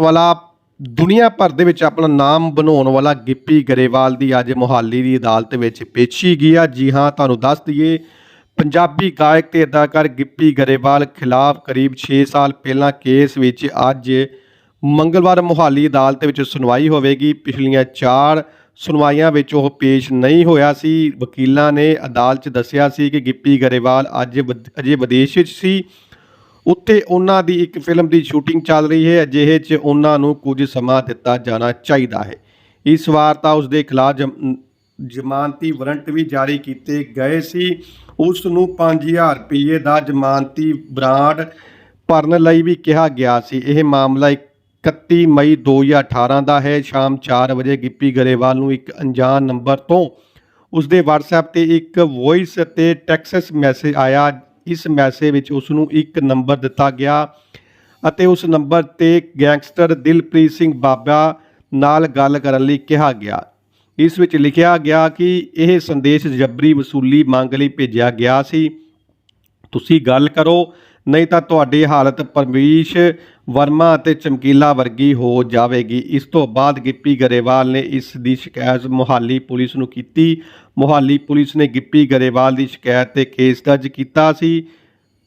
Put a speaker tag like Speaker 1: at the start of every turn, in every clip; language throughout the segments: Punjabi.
Speaker 1: ਵਾਲਾ ਦੁਨੀਆ ਭਰ ਦੇ ਵਿੱਚ ਆਪਣਾ ਨਾਮ ਬਣਾਉਣ ਵਾਲਾ ਗਿੱਪੀ ਗਰੇਵਾਲ ਦੀ ਅੱਜ ਮੁਹਾਲੀ ਦੀ ਅਦਾਲਤ ਵਿੱਚ ਪੇਸ਼ੀ ਗਈ ਆ। ਜੀ ਹਾਂ, ਤੁਹਾਨੂੰ ਦੱਸ ਦਈਏ, ਪੰਜਾਬੀ ਗਾਇਕ ਤੇ ਅਦਾਕਾਰ ਗਿੱਪੀ ਗਰੇਵਾਲ ਖਿਲਾਫ ਕਰੀਬ 6 ਸਾਲ ਪਹਿਲਾਂ ਕੇਸ ਵਿੱਚ ਅੱਜ ਮੰਗਲਵਾਰ ਮੁਹਾਲੀ ਅਦਾਲਤ ਵਿੱਚ ਸੁਣਵਾਈ ਹੋਵੇਗੀ। ਪਿਛਲੀਆਂ 4 ਸੁਣਵਾਈਆਂ ਵਿੱਚ ਉਹ ਪੇਸ਼ ਨਹੀਂ ਹੋਇਆ ਸੀ। ਵਕੀਲਾਂ ਨੇ ਅਦਾਲਤ 'ਚ ਦੱਸਿਆ ਸੀ ਕਿ ਗਿੱਪੀ ਗਰੇਵਾਲ ਅੱਜ ਵਦ- ਅਜੇ ਵਿਦੇਸ਼ ਵਿੱਚ ਸੀ। ਉੱਥੇ ਉਹਨਾਂ ਦੀ ਇੱਕ ਫਿਲਮ ਦੀ ਸ਼ੂਟਿੰਗ ਚੱਲ ਰਹੀ ਹੈ। ਅਜਿਹੇ 'ਚ ਉਹਨਾਂ ਨੂੰ ਕੁਝ ਸਮਾਂ ਦਿੱਤਾ ਜਾਣਾ ਚਾਹੀਦਾ ਹੈ। ਇਸ ਵਾਰ ਤਾਂ ਉਸ ਦੇ ਖਿਲਾਫ ਜਮ- ਜ਼ਮਾਨਤੀ ਵਾਰੰਟ ਵੀ ਜਾਰੀ ਕੀਤੇ ਗਏ ਸੀ। ਉਸ ਨੂੰ 5000 ਰੁਪਏ ਦਾ ਜ਼ਮਾਨਤੀ ਬਰਾਂਡ ਭਰਨ ਲਈ ਵੀ ਕਿਹਾ ਗਿਆ ਸੀ। ਇਹ ਮਾਮਲਾ 31 ਮਈ 2018 ਦਾ ਹੈ। ਸ਼ਾਮ 4 ਵਜੇ ਗਿੱਪੀ ਗਰੇਵਾਲ ਨੂੰ ਇੱਕ ਅਣਜਾਣ ਨੰਬਰ ਤੋਂ ਉਸ ਦੇ WhatsApp ਤੇ ਇੱਕ ਵੌਇਸ ਅਤੇ ਟੈਕਸਟ ਮੈਸੇਜ ਆਇਆ ਇਸ ਮੈਸੇਜ ਵਿੱਚ ਉਸ ਨੂੰ ਇੱਕ ਨੰਬਰ ਦਿੱਤਾ ਗਿਆ ਅਤੇ ਉਸ ਨੰਬਰ ਤੇ ਗੈਂਗਸਟਰ ਦਿਲਪ੍ਰੀਤ ਸਿੰਘ ਬਾਬਾ ਨਾਲ ਗੱਲ ਕਰਨ ਲਈ ਕਿਹਾ ਗਿਆ। ਇਸ ਵਿੱਚ ਲਿਖਿਆ ਗਿਆ ਕਿ ਇਹ ਸੰਦੇਸ਼ ਜਬਰੀ ਵਸੂਲੀ ਮੰਗ ਲਈ ਭੇਜਿਆ ਗਿਆ ਸੀ। ਤੁਸੀਂ ਗੱਲ ਕਰੋ ਨਹੀਂ ਤਾਂ ਤੁਹਾਡੀ ਹਾਲਤ ਪਰਮੇਸ਼ ਵਰਮਾ ਅਤੇ ਚਮਕੀਲਾ ਵਰਗੀ ਹੋ ਜਾਵੇਗੀ। ਇਸ ਤੋਂ ਬਾਅਦ ਗਿੱਪੀ ਗਰੇਵਾਲ ਨੇ ਇਸ ਦੀ ਸ਼ਿਕਾਇਤ ਮੁਹਾਲੀ ਪੁਲਿਸ ਨੂੰ ਕੀਤੀ। ਮੁਹਾਲੀ ਪੁਲਿਸ ਨੇ ਗਿੱਪੀ ਗਰੇਵਾਲ ਦੀ ਸ਼ਿਕਾਇਤ ਤੇ ਕੇਸ ਦਰਜ ਕੀਤਾ ਸੀ।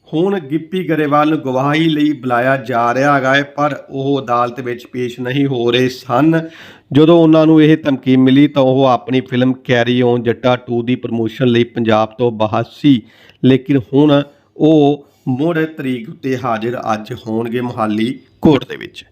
Speaker 1: ਹੁਣ ਗਿੱਪੀ ਗਰੇਵਾਲ ਨੂੰ ਗਵਾਹੀ ਲਈ ਬੁਲਾਇਆ ਜਾ ਰਿਹਾ ਹੈਗਾ ਹੈ, ਪਰ ਉਹ ਅਦਾਲਤ ਵਿੱਚ ਪੇਸ਼ ਨਹੀਂ ਹੋ ਰਹੇ ਸਨ। ਜਦੋਂ ਉਹਨਾਂ ਨੂੰ ਇਹ ਧਮਕੀ ਮਿਲੀ ਤਾਂ ਉਹ ਆਪਣੀ ਫਿਲਮ ਕੈਰੀ ਔਨ ਜੱਟਾ 2 ਦੀ ਪ੍ਰਮੋਸ਼ਨ ਲਈ ਪੰਜਾਬ ਤੋਂ ਬਾਹਰ ਸੀ। ਲੇਕਿਨ ਹੁਣ ਉਹ ਮੁੜ ਤਰੀਕ ਉੱਤੇ ਹਾਜ਼ਰ ਅੱਜ ਹੋਣਗੇ ਮੁਹਾਲੀ ਕੋਰਟ ਦੇ ਵਿੱਚ।